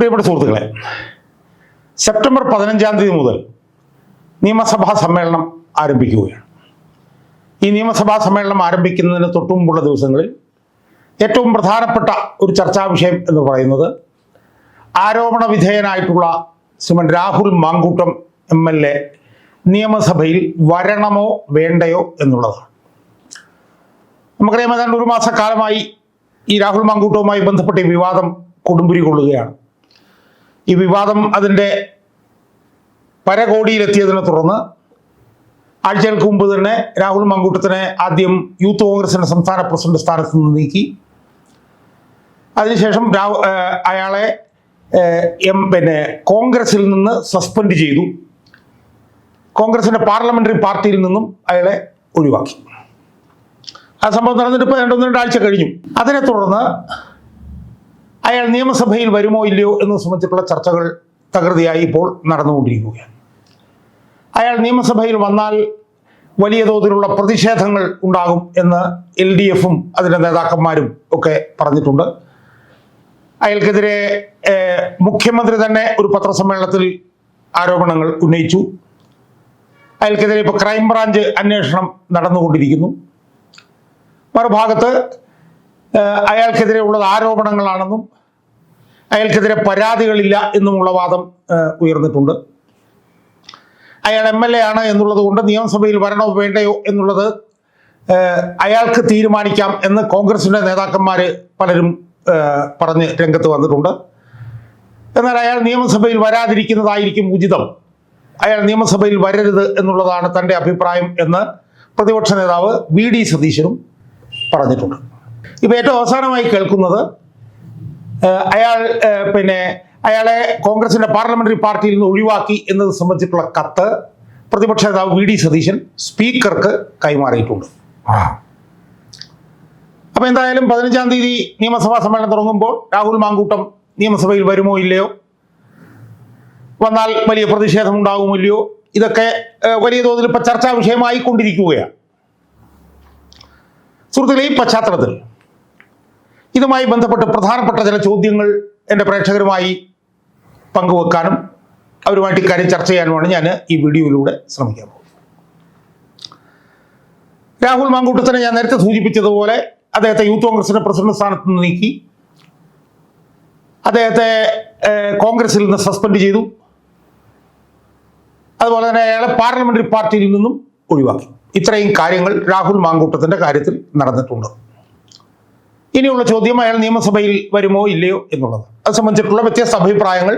പ്രിയപ്പെട്ട സുഹൃത്തുക്കളെ സെപ്റ്റംബർ പതിനഞ്ചാം തീയതി മുതൽ നിയമസഭാ സമ്മേളനം ആരംഭിക്കുകയാണ്. ഈ നിയമസഭാ സമ്മേളനം ആരംഭിക്കുന്നതിന് തൊട്ടുമുമ്പുള്ള ദിവസങ്ങളിൽ ഏറ്റവും പ്രധാനപ്പെട്ട ഒരു ചർച്ചാ വിഷയം എന്ന് പറയുന്നത് ആരോപണ വിധേയനായിട്ടുള്ള Shriman Rahul Mankoottam M L A നിയമസഭയിൽ വരണമോ വേണ്ടയോ എന്നുള്ളതാണ്. നമുക്കറിയാം ഏതാണ്ട് ഒരു മാസക്കാലമായി ഈ രാഹുൽ മാങ്കൂട്ടവുമായി ബന്ധപ്പെട്ട വിവാദം കൊടുമ്പുരി കൊള്ളുകയാണ്. ഈ വിവാദം അതിന്റെ പരകോടിയിലെത്തിയതിനെ തുടർന്ന് ആഴ്ചകൾക്ക് മുമ്പ് തന്നെ രാഹുൽ മങ്കൂട്ടത്തിനെ ആദ്യം യൂത്ത് കോൺഗ്രസിന്റെ സംസ്ഥാന പ്രസിഡന്റ് സ്ഥാനത്ത് നിന്ന് നീക്കി. അതിനുശേഷം രാഹു അയാളെ എം പിന്നെ കോൺഗ്രസിൽ നിന്ന് സസ്പെൻഡ് ചെയ്തു. കോൺഗ്രസിന്റെ പാർലമെന്ററി പാർട്ടിയിൽ നിന്നും അയാളെ ഒഴിവാക്കി. ആ സംഭവം നടന്നിട്ട് ഇപ്പോൾ രണ്ടൊന്ന് രണ്ടാഴ്ച കഴിഞ്ഞു. അതിനെ തുടർന്ന് അയാൾ നിയമസഭയിൽ വരുമോ ഇല്ലയോ എന്ന് സംബന്ധിച്ചിട്ടുള്ള ചർച്ചകൾ തകൃതിയായി ഇപ്പോൾ നടന്നുകൊണ്ടിരിക്കുകയാണ്. അയാൾ നിയമസഭയിൽ വന്നാൽ വലിയ തോതിലുള്ള പ്രതിഷേധങ്ങൾ ഉണ്ടാകും എന്ന് എൽ ഡി എഫും അതിന്റെ നേതാക്കന്മാരും ഒക്കെ പറഞ്ഞിട്ടുണ്ട്. അയാൾക്കെതിരെ മുഖ്യമന്ത്രി തന്നെ ഒരു പത്രസമ്മേളനത്തിൽ ആരോപണങ്ങൾ ഉന്നയിച്ചു. അയാൾക്കെതിരെ ഇപ്പോൾ ക്രൈംബ്രാഞ്ച് അന്വേഷണം നടന്നുകൊണ്ടിരിക്കുന്നു. മറുഭാഗത്ത് അയാൾക്കെതിരെ ഉള്ളത് ആരോപണങ്ങളാണെന്നും അയാൾക്കെതിരെ പരാതികളില്ല എന്നുമുള്ള വാദം ഉയർന്നിട്ടുണ്ട്. അയാൾ എം എൽ എ ആണ് എന്നുള്ളത് കൊണ്ട് നിയമസഭയിൽ വരണോ വേണ്ടയോ എന്നുള്ളത് അയാൾക്ക് തീരുമാനിക്കാം എന്ന് കോൺഗ്രസിന്റെ നേതാക്കന്മാർ പലരും പറഞ്ഞ് രംഗത്ത് വന്നിട്ടുണ്ട്. എന്നാൽ അയാൾ നിയമസഭയിൽ വരാതിരിക്കുന്നതായിരിക്കും ഉചിതം. അയാൾ നിയമസഭയിൽ വരരുത് എന്നുള്ളതാണ് തന്റെ അഭിപ്രായം എന്ന് പ്രതിപക്ഷ നേതാവ് വി ഡി സതീശനും പറഞ്ഞിട്ടുണ്ട്. ഇപ്പൊ ഏറ്റവും അവസാനമായി കേൾക്കുന്നത് അയാൾ പിന്നെ അയാളെ കോൺഗ്രസിന്റെ പാർലമെന്ററി പാർട്ടിയിൽ നിന്ന് ഒഴിവാക്കി എന്നത് സംബന്ധിച്ചിട്ടുള്ള കത്ത് പ്രതിപക്ഷ നേതാവ് വി ഡി സതീശൻ സ്പീക്കർക്ക് കൈമാറിയിട്ടുണ്ട്. അപ്പൊ എന്തായാലും പതിനഞ്ചാം തീയതി നിയമസഭാ സമ്മേളനം തുടങ്ങുമ്പോൾ രാഹുൽ മാങ്കൂട്ടം നിയമസഭയിൽ വരുമോ ഇല്ലയോ? വന്നാൽ വലിയ പ്രതിഷേധം ഉണ്ടാകുമോ ഇല്ലയോ? ഇതൊക്കെ വലിയ തോതിൽ ഇപ്പൊ ചർച്ചാ വിഷയമായി കൊണ്ടിരിക്കുകയാണ് സുഹൃത്തുക്കളെ ഈ പശ്ചാത്തലത്തിൽ ഇതുമായി ബന്ധപ്പെട്ട് പ്രധാനപ്പെട്ട ചില ചോദ്യങ്ങൾ എന്റെ പ്രേക്ഷകരുമായി പങ്കുവെക്കാനും അവരുമായിട്ട് ഇക്കാര്യം ചർച്ച ചെയ്യാനുമാണ് ഞാൻ ഈ വീഡിയോയിലൂടെ ശ്രമിക്കാൻ പോകുന്നത്. രാഹുൽ മാങ്കൂട്ടത്തിനെ ഞാൻ നേരത്തെ സൂചിപ്പിച്ചതുപോലെ അദ്ദേഹത്തെ യൂത്ത് കോൺഗ്രസിന്റെ പ്രസിഡന്റ് സ്ഥാനത്ത് നിന്ന് നീക്കി. അദ്ദേഹത്തെ കോൺഗ്രസിൽ നിന്ന് സസ്പെൻഡ് ചെയ്തു. അതുപോലെ തന്നെ അയാളെ പാർലമെന്ററി പാർട്ടിയിൽ നിന്നും ഒഴിവാക്കി. ഇത്രയും കാര്യങ്ങൾ രാഹുൽ മാങ്കൂട്ടത്തിന്റെ കാര്യത്തിൽ നടന്നിട്ടുണ്ട്. ഇനിയുള്ള ചോദ്യം അയാൾ നിയമസഭയിൽ വരുമോ ഇല്ലയോ എന്നുള്ളത്. അത് സംബന്ധിച്ചിട്ടുള്ള വ്യത്യസ്ത അഭിപ്രായങ്ങൾ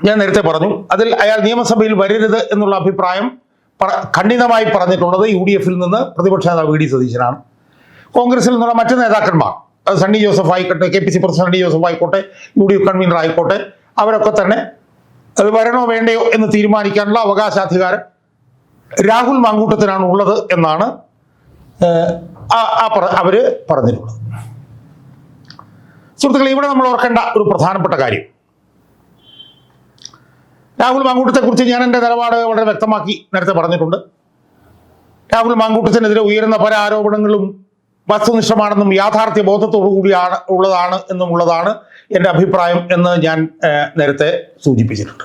ഞാൻ നേരത്തെ പറഞ്ഞു. അതിൽ അയാൾ നിയമസഭയിൽ വരരുത് എന്നുള്ള അഭിപ്രായം ഖണ്ഡിതമായി പറഞ്ഞിട്ടുള്ളത് യു ഡി എഫിൽ നിന്ന് പ്രതിപക്ഷ നേതാവ് വി ഡി സതീശനാണ്. കോൺഗ്രസിൽ നിന്നുള്ള മറ്റു നേതാക്കന്മാർ സണ്ണി ജോസഫ് ആയിക്കോട്ടെ K P C president Sunny Joseph ആയിക്കോട്ടെ യു ഡി എഫ് കൺവീനർ ആയിക്കോട്ടെ അവരൊക്കെ തന്നെ അത് വരണോ വേണ്ടയോ എന്ന് തീരുമാനിക്കാനുള്ള അവകാശാധികാരം രാഹുൽ മാങ്കൂട്ടത്തിനാണ് ഉള്ളത് എന്നാണ് അവർ പറഞ്ഞിട്ടുള്ളത് സുഹൃത്തുക്കളെ ഇവിടെ നമ്മൾ ഓർക്കേണ്ട ഒരു പ്രധാനപ്പെട്ട കാര്യം. രാഹുൽ മാങ്കൂട്ടത്തെ കുറിച്ച് ഞാൻ എന്റെ നിലപാട് വളരെ വ്യക്തമാക്കി നേരത്തെ പറഞ്ഞിട്ടുണ്ട്. രാഹുൽ മാങ്കൂട്ടത്തിനെതിരെ ഉയരുന്ന പല ആരോപണങ്ങളും വസ്തുനിഷ്ഠമാണെന്നും യാഥാർത്ഥ്യ ബോധത്തോടു കൂടിയാണ് ഉള്ളതാണ് എന്നുമുള്ളതാണ് എന്റെ അഭിപ്രായം എന്ന് ഞാൻ നേരത്തെ സൂചിപ്പിച്ചിട്ടുണ്ട്.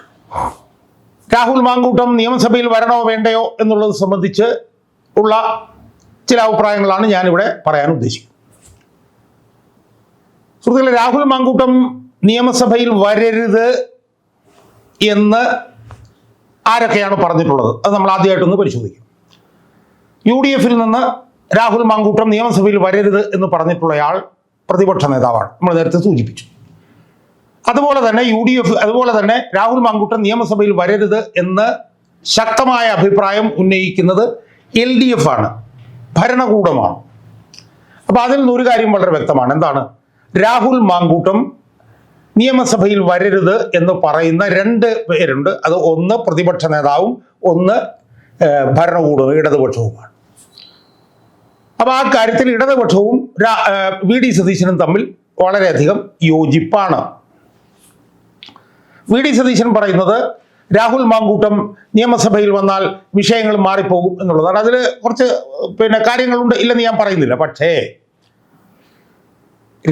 രാഹുൽ മാങ്കൂട്ടം നിയമസഭയിൽ വരണോ വേണ്ടയോ എന്നുള്ളത് സംബന്ധിച്ച് ഉള്ള ചില അഭിപ്രായങ്ങളാണ് ഞാനിവിടെ പറയാൻ ഉദ്ദേശിക്കുന്നത്. സുഹൃത്തുക്കളെ രാഹുൽ മാങ്കൂട്ടം നിയമസഭയിൽ വരരുത് എന്ന് ആരൊക്കെയാണ് പറഞ്ഞിട്ടുള്ളത്? അത് നമ്മൾ ആദ്യമായിട്ടൊന്ന് പരിശോധിക്കും. യു ഡി എഫിൽ നിന്ന് രാഹുൽ മാങ്കൂട്ടം നിയമസഭയിൽ വരരുത് എന്ന് പറഞ്ഞിട്ടുള്ളയാൾ പ്രതിപക്ഷ നേതാവാണ്. നമ്മൾ നേരത്തെ സൂചിപ്പിച്ചു. അതുപോലെ തന്നെ യു ഡി എഫ് അതുപോലെ തന്നെ രാഹുൽ മാങ്കൂട്ടം നിയമസഭയിൽ വരരുത് എന്ന് ശക്തമായ അഭിപ്രായം ഉന്നയിക്കുന്നത് എൽ ഡി എഫ് ആണ്. ഭരണകൂടമാണ്. അപ്പൊ അതിൽ നിന്ന് ഒരു കാര്യം വളരെ വ്യക്തമാണ്. എന്താണ്? രാഹുൽ മാങ്കൂട്ടം നിയമസഭയിൽ വരരുത് എന്ന് പറയുന്ന രണ്ട് പേരുണ്ട്. അത് ഒന്ന് പ്രതിപക്ഷ നേതാവും ഒന്ന് ഭരണകൂടവും ഇടതുപക്ഷവുമാണ്. അപ്പൊ ആ കാര്യത്തിൽ ഇടതുപക്ഷവും വി ഡി സതീശനും തമ്മിൽ വളരെയധികം യോജിപ്പാണ്. വി ഡി സതീശൻ പറയുന്നത് രാഹുൽ മാങ്കൂട്ടം നിയമസഭയിൽ വന്നാൽ വിഷയങ്ങൾ മാറിപ്പോകും എന്നുള്ളതാണ്. അതിൽ കുറച്ച് പിന്നെ കാര്യങ്ങളുണ്ട് ഇല്ലെന്ന് ഞാൻ പറയുന്നില്ല. പക്ഷേ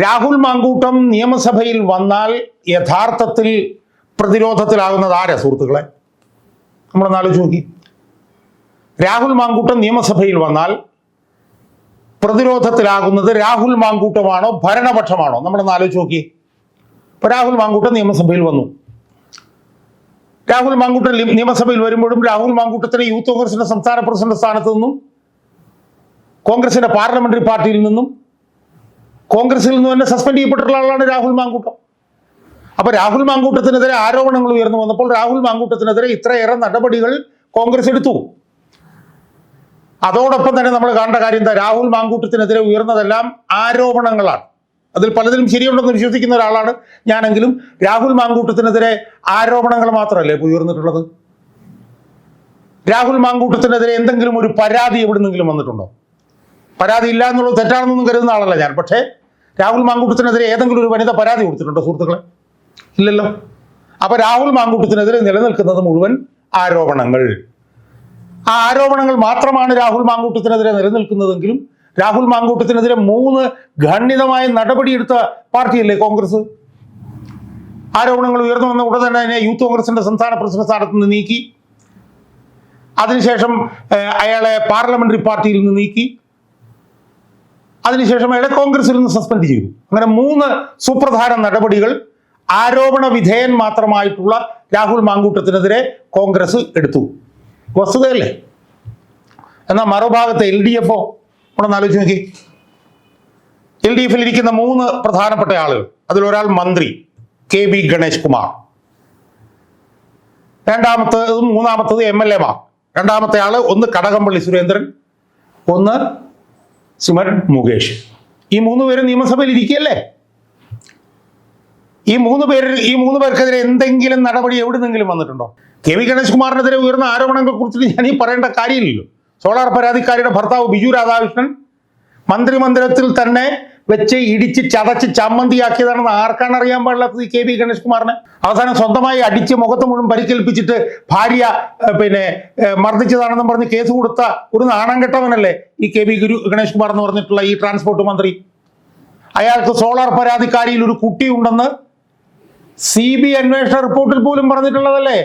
രാഹുൽ മാങ്കൂട്ടം നിയമസഭയിൽ വന്നാൽ യഥാർത്ഥത്തിൽ പ്രതിരോധത്തിലാകുന്നത് ആരാ സുഹൃത്തുക്കളെ? നമ്മളൊന്ന് ആലോചിച്ച് നോക്കി. രാഹുൽ മാങ്കൂട്ടം നിയമസഭയിൽ വന്നാൽ പ്രതിരോധത്തിലാകുന്നത് രാഹുൽ മാങ്കൂട്ടമാണോ ഭരണപക്ഷമാണോ? നമ്മളൊന്ന് ആലോചിച്ച് നോക്കി. ഇപ്പൊ രാഹുൽ മാങ്കൂട്ടം നിയമസഭയിൽ വന്നു. രാഹുൽ മാങ്കൂട്ടൻ നിയമസഭയിൽ വരുമ്പോഴും രാഹുൽ മാങ്കൂട്ടത്തിനെ യൂത്ത് കോൺഗ്രസിന്റെ സംസ്ഥാന പ്രസിഡന്റ് സ്ഥാനത്ത് നിന്നും കോൺഗ്രസിന്റെ പാർലമെന്ററി പാർട്ടിയിൽ നിന്നും കോൺഗ്രസിൽ നിന്ന് തന്നെ സസ്പെൻഡ് ചെയ്യപ്പെട്ടിട്ടുള്ള ആളാണ് രാഹുൽ മാങ്കൂട്ടം. അപ്പൊ രാഹുൽ മാങ്കൂട്ടത്തിനെതിരെ ആരോപണങ്ങൾ ഉയർന്നു വന്നപ്പോൾ രാഹുൽ മാങ്കൂട്ടത്തിനെതിരെ ഇത്രയേറെ നടപടികൾ കോൺഗ്രസ് എടുത്തു. അതോടൊപ്പം തന്നെ നമ്മൾ കാണേണ്ട കാര്യം എന്താ? രാഹുൽ മാങ്കൂട്ടത്തിനെതിരെ ഉയർന്നതെല്ലാം ആരോപണങ്ങളാണ്. അതിൽ പലതിലും ശരിയുണ്ടെന്ന് വിശ്വസിക്കുന്ന ഒരാളാണ് ഞാനെങ്കിലും. രാഹുൽ മാങ്കൂട്ടത്തിനെതിരെ ആരോപണങ്ങൾ മാത്രമല്ലേ ഉയർന്നിട്ടുള്ളത്? രാഹുൽ മാങ്കൂട്ടത്തിനെതിരെ എന്തെങ്കിലും ഒരു പരാതി എവിടുന്നെങ്കിലും വന്നിട്ടുണ്ടോ? പരാതി ഇല്ല എന്നുള്ളത് തെറ്റാണെന്നൊന്നും കരുതുന്ന ആളല്ല ഞാൻ. പക്ഷേ രാഹുൽ മാങ്കൂട്ടത്തിനെതിരെ ഏതെങ്കിലും ഒരു വനിത പരാതി കൊടുത്തിട്ടുണ്ടോ സുഹൃത്തുക്കളെ? ഇല്ലല്ലോ. അപ്പൊ രാഹുൽ മാങ്കൂട്ടത്തിനെതിരെ നിലനിൽക്കുന്നത് മുഴുവൻ ആരോപണങ്ങൾ. ആ ആരോപണങ്ങൾ മാത്രമാണ് രാഹുൽ മാങ്കൂട്ടത്തിനെതിരെ നിലനിൽക്കുന്നതെങ്കിലും രാഹുൽ മാങ്കൂട്ടത്തിനെതിരെ മൂന്ന് ഖണ്ഡിതമായ നടപടിയെടുത്ത പാർട്ടിയല്ലേ കോൺഗ്രസ്? ആരോപണങ്ങൾ ഉയർന്നു വന്ന ഉടൻ തന്നെ യൂത്ത് കോൺഗ്രസിന്റെ സംസ്ഥാന പ്രസിഡന്റ് സ്ഥാനത്ത് നിന്ന് നീക്കി. അതിനുശേഷം അയാളെ പാർലമെന്ററി പാർട്ടിയിൽ നിന്ന് നീക്കി. അതിനുശേഷം അയാളെ കോൺഗ്രസിൽ നിന്ന് സസ്പെൻഡ് ചെയ്തു. അങ്ങനെ മൂന്ന് സുപ്രധാന നടപടികൾ ആരോപണ വിധേയൻ മാത്രമായിട്ടുള്ള രാഹുൽ മാങ്കൂട്ടത്തിനെതിരെ കോൺഗ്രസ് എടുത്തു. വസ്തുതയല്ലേ? എന്നാൽ മറുഭാഗത്ത് എൽ ഡി എഫോ നമ്മളൊന്ന് ആലോചിച്ച് നോക്കി. എൽ ഡി എഫിൽ ഇരിക്കുന്ന മൂന്ന് പ്രധാനപ്പെട്ട ആളുകൾ. അതിലൊരാൾ മന്ത്രി കെ ബി ഗണേഷ് കുമാർ. രണ്ടാമത്തതും മൂന്നാമത്തത് എം എൽ എ മാർ. രണ്ടാമത്തെ ആൾ ഒന്ന് കടകംപള്ളി സുരേന്ദ്രൻ ഒന്ന് സിമൻ മുകേഷ്. ഈ മൂന്ന് പേര് നിയമസഭയിൽ ഇരിക്കുകയല്ലേ ഈ മൂന്ന് പേര് ഈ മൂന്ന് പേർക്കെതിരെ എന്തെങ്കിലും നടപടി എവിടെ നിന്നെങ്കിലും വന്നിട്ടുണ്ടോ? കെ വി ഗണേഷ് കുമാറിനെതിരെ ഉയർന്ന ആരോപണങ്ങളെ കുറിച്ചിട്ട് ഞാൻ ഈ പറയേണ്ട കാര്യമില്ലല്ലോ. സോളാർ പരാതിക്കാരിയുടെ ഭർത്താവ് ബിജു രാധാകൃഷ്ണൻ മന്ത്രിമന്ദിരത്തിൽ തന്നെ വെച്ച് ഇടിച്ച് ചതച്ച് ചമ്മന്തിയാക്കിയതാണെന്ന് ആർക്കാണ് അറിയാൻ പാടില്ലാത്തത് കെ വി ഗണേഷ് കുമാറിന്? അവസാനം സ്വന്തമായി അടിച്ച് മുഖത്ത് മുഴുവൻ പരിക്കേൽപ്പിച്ചിട്ട് ഭാര്യ പിന്നെ മർദ്ദിച്ചതാണെന്നും പറഞ്ഞ് കേസ് കൊടുത്ത ഒരു നാണം കെട്ടവനല്ലേ ഈ കെ വി ഗുരു ഗണേഷ് കുമാർ എന്ന് പറഞ്ഞിട്ടുള്ള ഈ ട്രാൻസ്പോർട്ട് മന്ത്രി? അയാൾക്ക് സോളാർ പരാതിക്കാരിയിൽ ഒരു കുട്ടിയുണ്ടെന്ന് സി ബി അന്വേഷണ റിപ്പോർട്ടിൽ പോലും പറഞ്ഞിട്ടുള്ളതല്ലേ?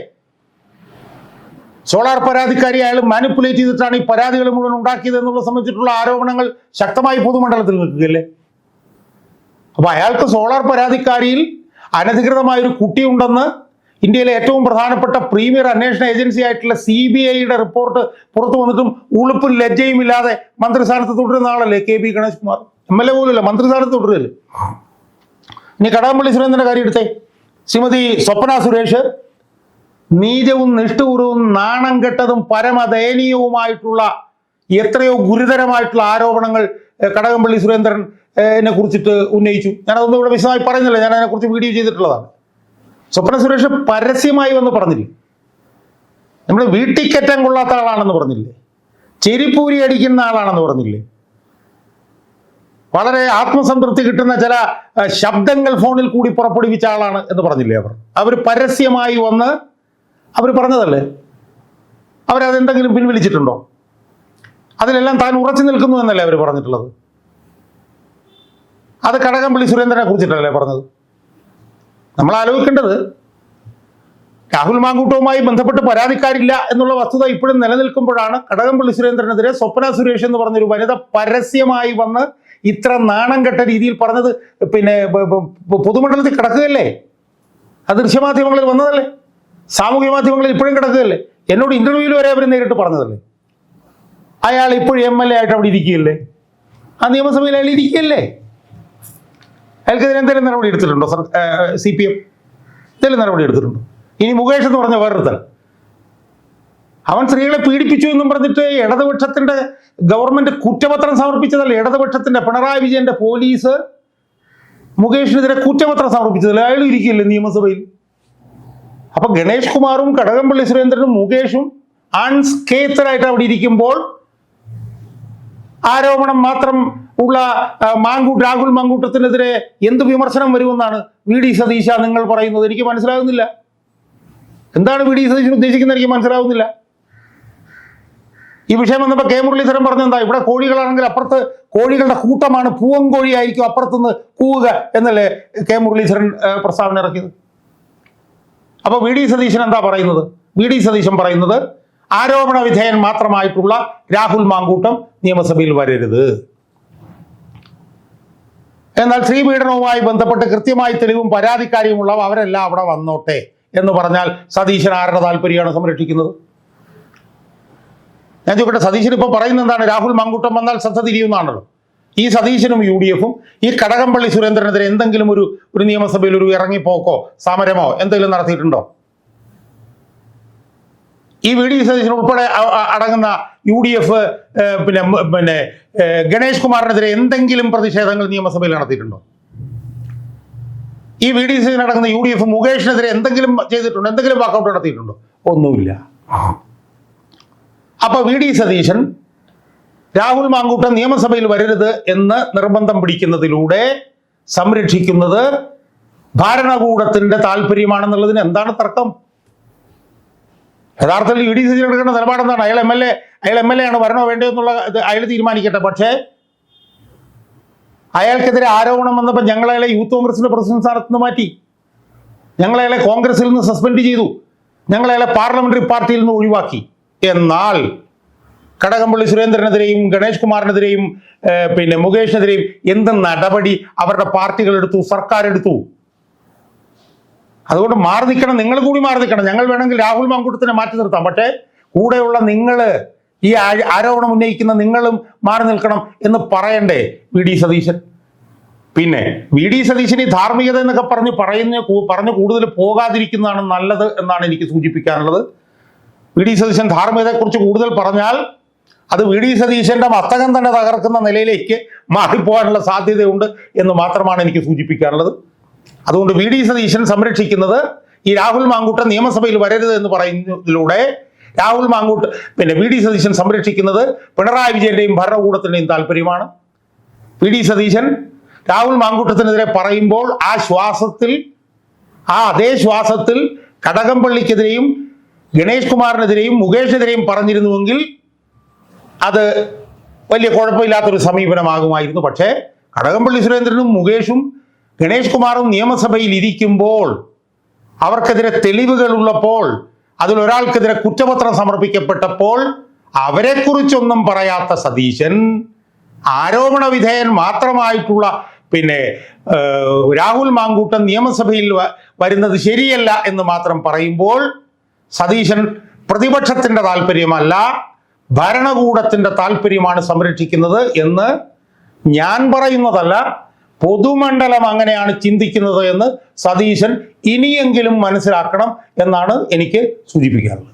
സോളാർ പരാതിക്കാരി അയാൾ മാനിപ്പുലേറ്റ് ചെയ്തിട്ടാണ് ഈ പരാതികൾ മുഴുവൻ ഉണ്ടാക്കിയത് എന്നുള്ളത് സംബന്ധിച്ചിട്ടുള്ള ആരോപണങ്ങൾ ശക്തമായി പൊതുമണ്ഡലത്തിൽ നിൽക്കുകയല്ലേ? അപ്പൊ അയാൾക്ക് സോളാർ പരാതിക്കാരിയിൽ അനധികൃതമായ ഒരു കുട്ടിയുണ്ടെന്ന് ഇന്ത്യയിലെ ഏറ്റവും പ്രധാനപ്പെട്ട പ്രീമിയർ അന്വേഷണ ഏജൻസി ആയിട്ടുള്ള സി ബി ഐയുടെ റിപ്പോർട്ട് പുറത്തു വന്നിട്ടും ഉളുപ്പും ലജ്ജയും ഇല്ലാതെ മന്ത്രിസ്ഥാനത്ത് തുടരുന്ന ആളല്ലേ K P Ganesh Kumar M L A പോലുമല്ല മന്ത്രിസ്ഥാനത്ത് തുടരുകയല്ലേ? ഇനി കടകംപള്ളി സുരേന്ദ്രന്റെ കാര്യം എടുത്തേ. ശ്രീമതി സ്വപ്ന സുരേഷ് നീചവും നിഷ്ഠൂരവും നാണം കെട്ടതും പരമദയനീയവുമായിട്ടുള്ള എത്രയോ ഗുരുതരമായിട്ടുള്ള ആരോപണങ്ങൾ കടകംപള്ളി സുരേന്ദ്രൻ എന്നെ കുറിച്ചിട്ട് ഉന്നയിച്ചു. ഞാനതൊന്നും ഇവിടെ വിശദമായി പറഞ്ഞില്ല ഞാൻ അതിനെക്കുറിച്ച് വീഡിയോ ചെയ്തിട്ടുള്ളതാണ്. സ്വപ്ന സുരേഷ് പരസ്യമായി വന്ന് പറഞ്ഞില്ലേ? നമ്മൾ വീട്ടിൽ കയറ്റാൻ കൊള്ളാത്ത ആളാണെന്ന് പറഞ്ഞില്ലേ? ചെരിപ്പൂരി അടിക്കുന്ന ആളാണെന്ന് പറഞ്ഞില്ലേ? വളരെ ആത്മസംതൃപ്തി കിട്ടുന്ന ചില ശബ്ദങ്ങൾ ഫോണിൽ കൂടി പുറപ്പെടുവിച്ച ആളാണ് എന്ന് പറഞ്ഞില്ലേ അവർ? അവർ പരസ്യമായി വന്ന് അവർ പറഞ്ഞതല്ലേ? അവരതെന്തെങ്കിലും പിൻവലിച്ചിട്ടുണ്ടോ അതിലെല്ലാം താൻ ഉറച്ചു നിൽക്കുന്നു എന്നല്ലേ അവർ പറഞ്ഞിട്ടുള്ളത്? അത് കടകംപള്ളി സുരേന്ദ്രനെ കുറിച്ചിട്ടല്ലേ പറഞ്ഞത്? നമ്മൾ ആലോചിക്കേണ്ടത് രാഹുൽ മാങ്കൂട്ടവുമായി ബന്ധപ്പെട്ട് പരാതിക്കാരില്ല എന്നുള്ള വസ്തുത ഇപ്പോഴും നിലനിൽക്കുമ്പോഴാണ് കടകംപള്ളി സുരേന്ദ്രനെതിരെ സ്വപ്ന സുരേഷ് എന്ന് പറഞ്ഞൊരു വനിത പരസ്യമായി വന്ന് ഇത്ര നാണം കെട്ട രീതിയിൽ പറഞ്ഞത് പിന്നെ പൊതുമണ്ഡലത്തിൽ കിടക്കുകയല്ലേ? അത് ദൃശ്യമാധ്യമങ്ങളിൽ വന്നതല്ലേ? സാമൂഹ്യ മാധ്യമങ്ങളിൽ ഇപ്പോഴും കിടക്കുകയല്ലേ എന്നോട് ഇന്റർവ്യൂവിൽ വരെ അവർ നേരിട്ട് പറഞ്ഞതല്ലേ? അയാൾ ഇപ്പോഴും എം എൽ എ ആയിട്ട് അവിടെ ഇരിക്കുകയല്ലേ? ആ നിയമസഭയിൽ അയാൾ ഇരിക്കുകയല്ലേ? അയാൾക്കെതിരെ എന്തെങ്കിലും നടപടി എടുത്തിട്ടുണ്ടോ? സി പി എം എന്തെങ്കിലും നടപടി എടുത്തിട്ടുണ്ടോ? ഇനി മുകേഷ് എന്ന് പറഞ്ഞ വേറൊരുത്തൻ. അവൻ സ്ത്രീകളെ പീഡിപ്പിച്ചു എന്നും പറഞ്ഞിട്ട് ഇടതുപക്ഷത്തിന്റെ ഗവൺമെന്റ് കുറ്റപത്രം സമർപ്പിച്ചതല്ല? ഇടതുപക്ഷത്തിന്റെ പിണറായി വിജയന്റെ പോലീസ് മുകേഷിനെതിരെ കുറ്റപത്രം സമർപ്പിച്ചതല്ല? അയാൾ ഇരിക്കില്ലേ നിയമസഭയിൽ? അപ്പൊ ഗണേഷ് കുമാറും കടകംപള്ളി സുരേന്ദ്രനും മുകേഷും അൺസ്കേത്തറായിട്ട് അവിടെ ഇരിക്കുമ്പോൾ ആരോപണം മാത്രം ഉള്ള മാങ്കൂട്ട് രാഹുൽ മാങ്കൂട്ടത്തിനെതിരെ എന്ത് വിമർശനം വരുമെന്നാണ് വി ഡി സതീശ നിങ്ങൾ പറയുന്നത്? എനിക്ക് മനസ്സിലാകുന്നില്ല. എന്താണ് വി ഡി സതീശൻ ഉദ്ദേശിക്കുന്നത്? എനിക്ക് മനസ്സിലാകുന്നില്ല. ഈ വിഷയം വന്നപ്പോൾ കെ മുരളീധരൻ പറഞ്ഞ എന്താ? ഇവിടെ കോഴികളാണെങ്കിൽ അപ്പുറത്ത് കോഴികളുടെ കൂട്ടമാണ് പൂവൻ കോഴിയായിരിക്കും അപ്പുറത്തുനിന്ന് കൂവുക എന്നല്ലേ കെ മുരളീധരൻ പ്രസ്താവന ഇറക്കിയത്? അപ്പൊ വി ഡി സതീശൻ എന്താ പറയുന്നത്? വി ഡി സതീശൻ പറയുന്നത് ആരോപണ വിധേയൻ മാത്രമായിട്ടുള്ള രാഹുൽ മാങ്കൂട്ടം നിയമസഭയിൽ വരരുത്. എന്നാൽ ശ്രീപീഡനവുമായി ബന്ധപ്പെട്ട് കൃത്യമായി തെളിവും പരാതിക്കാരിയുമുള്ളവ അവരെല്ലാം അവിടെ വന്നോട്ടെ എന്ന് പറഞ്ഞാൽ സതീശൻ ആരുടെ താല്പര്യമാണ് സംരക്ഷിക്കുന്നത്? ഞാൻ ചോദിക്കട്ടെ സതീശൻ ഇപ്പോൾ പറയുന്നത് എന്താണ്? രാഹുൽ മാങ്കൂട്ടം വന്നാൽ ശ്രദ്ധ തിരിയുന്നതാണല്ലോ ഈ സതീശനും യു ഡി എഫും ഈ കടകംപള്ളി സുരേന്ദ്രനെതിരെ എന്തെങ്കിലും ഒരു ഒരു നിയമസഭയിൽ ഒരു ഇറങ്ങിപ്പോക്കോ സമരമോ എന്തെങ്കിലും നടത്തിയിട്ടുണ്ടോ? ഈ വി ഡി സതീശൻ ഉൾപ്പെടെ അടങ്ങുന്ന യു ഡി എഫ് പിന്നെ പിന്നെ ഗണേഷ് കുമാറിനെതിരെ എന്തെങ്കിലും പ്രതിഷേധങ്ങൾ നിയമസഭയിൽ നടത്തിയിട്ടുണ്ടോ? ഈ വി ഡി സതീശൻ അടങ്ങുന്ന യു ഡി എഫ് മുകേഷിനെതിരെ എന്തെങ്കിലും ചെയ്തിട്ടുണ്ടോ? എന്തെങ്കിലും വാക്കൗട്ട് നടത്തിയിട്ടുണ്ടോ? ഒന്നുമില്ല. അപ്പൊ വി ഡി സതീശൻ രാഹുൽ മാങ്കൂട്ടം നിയമസഭയിൽ വരരുത് എന്ന് നിർബന്ധം പിടിക്കുന്നതിലൂടെ സംരക്ഷിക്കുന്നത് ഭരണകൂടത്തിന്റെ താല്പര്യമാണെന്നുള്ളതിന് എന്താണ് തർക്കം? യഥാർത്ഥത്തിൽ ഇ ഡി സി എടുക്കേണ്ട നിലപാടെന്താണ് അയാൾ എം എൽ എ അയാൾ എം എൽ എ ആണ് വരണോ വേണ്ടോ എന്നുള്ള അയാൾ തീരുമാനിക്കട്ടെ. പക്ഷേ അയാൾക്കെതിരെ ആരോപണം വന്നപ്പോൾ ഞങ്ങളെ യൂത്ത് കോൺഗ്രസിന്റെ പ്രസിഡന്റ് സ്ഥാനത്ത് നിന്ന് മാറ്റി. ഞങ്ങളെ കോൺഗ്രസിൽ നിന്ന് സസ്പെൻഡ് ചെയ്തു. ഞങ്ങളെ പാർലമെന്ററി പാർട്ടിയിൽ നിന്ന് ഒഴിവാക്കി. എന്നാൽ കടകംപള്ളി സുരേന്ദ്രനെതിരെയും ഗണേഷ് കുമാറിനെതിരെയും പിന്നെ മുകേഷിനെതിരെയും എന്ത് നടപടി അവരുടെ പാർട്ടികൾ എടുത്തു സർക്കാർ എടുത്തു? അതുകൊണ്ട് മാറി നിൽക്കണം നിങ്ങൾ കൂടി മാറി നിൽക്കണം. ഞങ്ങൾ വേണമെങ്കിൽ രാഹുൽ മാങ്കൂട്ടത്തിനെ മാറ്റി നിർത്താം. പക്ഷേ കൂടെയുള്ള നിങ്ങൾ ഈ ആരോപണം ഉന്നയിക്കുന്ന നിങ്ങളും മാറി നിൽക്കണം എന്ന് പറയണ്ടേ വി ഡി സതീശൻ? പിന്നെ വി ഡി സതീശൻ ഈ ധാർമ്മികത എന്നൊക്കെ പറഞ്ഞ് പറയുന്ന പറഞ്ഞ് കൂടുതൽ പോകാതിരിക്കുന്നതാണ് നല്ലത് എന്നാണ് എനിക്ക് സൂചിപ്പിക്കാനുള്ളത്. വി ഡി സതീശൻ ധാർമ്മികതയെക്കുറിച്ച് കൂടുതൽ പറഞ്ഞാൽ അത് വി ഡി സതീശന്റെ മസ്തകം തന്നെ തകർക്കുന്ന നിലയിലേക്ക് മാറിപ്പോകാനുള്ള സാധ്യതയുണ്ട് എന്ന് മാത്രമാണ് എനിക്ക് സൂചിപ്പിക്കാനുള്ളത്. അതുകൊണ്ട് വി ഡി സതീശൻ സംരക്ഷിക്കുന്നത് ഈ രാഹുൽ മാങ്കൂട്ടം നിയമസഭയിൽ വരരുത് എന്ന് പറയുന്നതിലൂടെ രാഹുൽ മാങ്കൂട്ട് പിന്നെ വി ഡി സതീശൻ സംരക്ഷിക്കുന്നത് പിണറായി വിജയന്റെയും ഭരണകൂടത്തിന്റെയും താല്പര്യമാണ്. വി ഡി സതീശൻ രാഹുൽ മാങ്കൂട്ടത്തിനെതിരെ പറയുമ്പോൾ ആ ശ്വാസത്തിൽ ആ അതേ ശ്വാസത്തിൽ കടകംപള്ളിക്കെതിരെയും ഗണേഷ് കുമാറിനെതിരെയും മുകേഷിനെതിരെയും പറഞ്ഞിരുന്നുവെങ്കിൽ അത് വലിയ കുഴപ്പമില്ലാത്തൊരു സമീപനമാകുമായിരുന്നു. പക്ഷേ കടകംപള്ളി സുരേന്ദ്രനും മുകേഷും ഗണേഷ് കുമാറും നിയമസഭയിൽ ഇരിക്കുമ്പോൾ അവർക്കെതിരെ തെളിവുകൾ ഉള്ളപ്പോൾ അതിലൊരാൾക്കെതിരെ കുറ്റപത്രം സമർപ്പിക്കപ്പെട്ടപ്പോൾ അവരെക്കുറിച്ചൊന്നും പറയാത്ത സതീശൻ ആരോപണ വിധേയൻ മാത്രമായിട്ടുള്ള പിന്നെ രാഹുൽ മാങ്കൂട്ടൻ നിയമസഭയിൽ വരുന്നത് ശരിയല്ല എന്ന് മാത്രം പറയുമ്പോൾ സതീശൻ പ്രതിപക്ഷത്തിന്റെ താല്പര്യമല്ല ഭരണകൂടത്തിന്റെ താല്പര്യമാണ് സംരക്ഷിക്കുന്നത് എന്ന് ഞാൻ പറയുന്നതല്ല പൊതുമണ്ഡലം അങ്ങനെയാണ് ചിന്തിക്കുന്നത് എന്ന് സതീശൻ ഇനിയെങ്കിലും മനസ്സിലാക്കണം എന്നാണ് എനിക്ക് സൂചിപ്പിക്കാറുള്ളത്